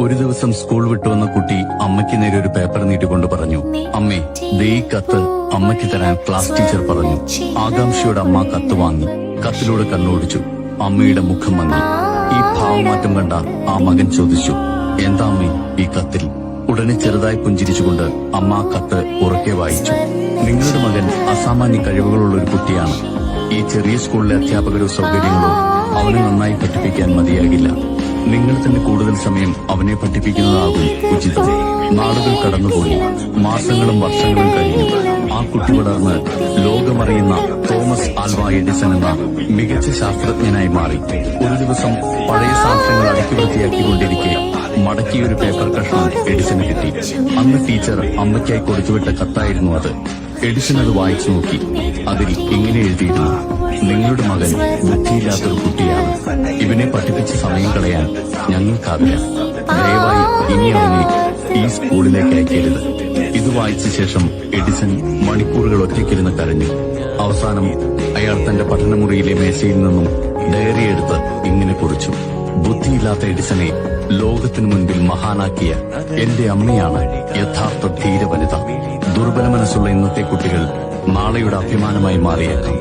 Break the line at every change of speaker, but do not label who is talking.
ഒരു ദിവസം സ്കൂൾ വിട്ടുവന്ന കുട്ടി അമ്മയ്ക്ക് നേരെ ഒരു പേപ്പർ നീട്ടിക്കൊണ്ട് പറഞ്ഞു അമ്മേ ദേ കത്ത് അമ്മയ്ക്ക് തരാൻ ക്ലാസ് ടീച്ചർ പറഞ്ഞു. ആകാംക്ഷയുടെ അമ്മ കത്ത് വാങ്ങി. കത്തിലൂടെ കണ്ണോടിച്ചു. അമ്മയുടെ മുഖം മങ്ങി. ഈ ഭാവമാറ്റം കണ്ട ആ മകൻ ചോദിച്ചു എന്താ അമ്മേ ഈ കത്തിൽ? ഉടനെ ചെറുതായി പുഞ്ചിരിച്ചുകൊണ്ട് അമ്മ കത്ത് ഉറക്കെ വായിച്ചു. നിങ്ങളുടെ മകൻ അസാമാന്യ കഴിവുകളുള്ള ഒരു കുട്ടിയാണ്. ഈ ചെറിയ സ്കൂളിലെ അധ്യാപകരോ സൗകര്യങ്ങളോ അവനെ നന്നായി പഠിപ്പിക്കാൻ മതിയാകില്ല. നിങ്ങൾ തന്നെ കൂടുതൽ സമയം അവനെ പഠിപ്പിക്കുന്നതാകും ഉചിതം. നാടുകൾ കടന്നുപോയി മാസങ്ങളും വർഷങ്ങളും കഴിഞ്ഞു. ആ കുട്ടി വളർന്ന് ലോകമറിയുന്ന തോമസ് ആൽവ എഡിസൺ എന്ന മികച്ച ശാസ്ത്രജ്ഞനായി മാറി. ഒരു ദിവസം പഴയ സാധനങ്ങൾ അടുക്കി വൃത്തിയാക്കിക്കൊണ്ടിരിക്കെ മടക്കിയൊരു പേപ്പർ കഷ്ണം എഡിസന് കിട്ടി. അന്ന് ടീച്ചർ അമ്മയ്ക്കായി കൊടുത്തുവിട്ട കത്തായിരുന്നു അത്. എഡിസൺ അത് വായിച്ചു നോക്കി. അതിൽ ഇങ്ങനെ എഴുതിയിരുന്നു. നിങ്ങളുടെ മകൻ ബുദ്ധിയില്ലാത്തൊരു കുട്ടിയാണ്. ഇവനെ പഠിപ്പിച്ച് സമയം കളയാൻ ഞങ്ങൾക്കാവില്ല. ദയവായി ഇനി അവനെ ഈ സ്കൂളിലേക്ക് അയക്കരുത്. ഇത് വായിച്ച ശേഷം എഡിസൺ മണിക്കൂറുകൾ ഒറ്റയ്ക്കിരുന്ന് കരഞ്ഞു. അവസാനം അയാൾ തന്റെ പഠനമുറിയിലെ മേശയിൽ നിന്നും ഡയറി എടുത്ത് ഇങ്ങനെ കുറിച്ചു. ബുദ്ധിയില്ലാത്ത എഡിസനെ ലോകത്തിനു മുൻപിൽ മഹാനാക്കിയ എന്റെ അമ്മയാണ് യഥാർത്ഥ ധീരവനിത മനസ്സുള്ള ഇന്നത്തെ കുട്ടികൾ നാളെയുടെ അഭിമാനമായി മാറിയേക്കാം.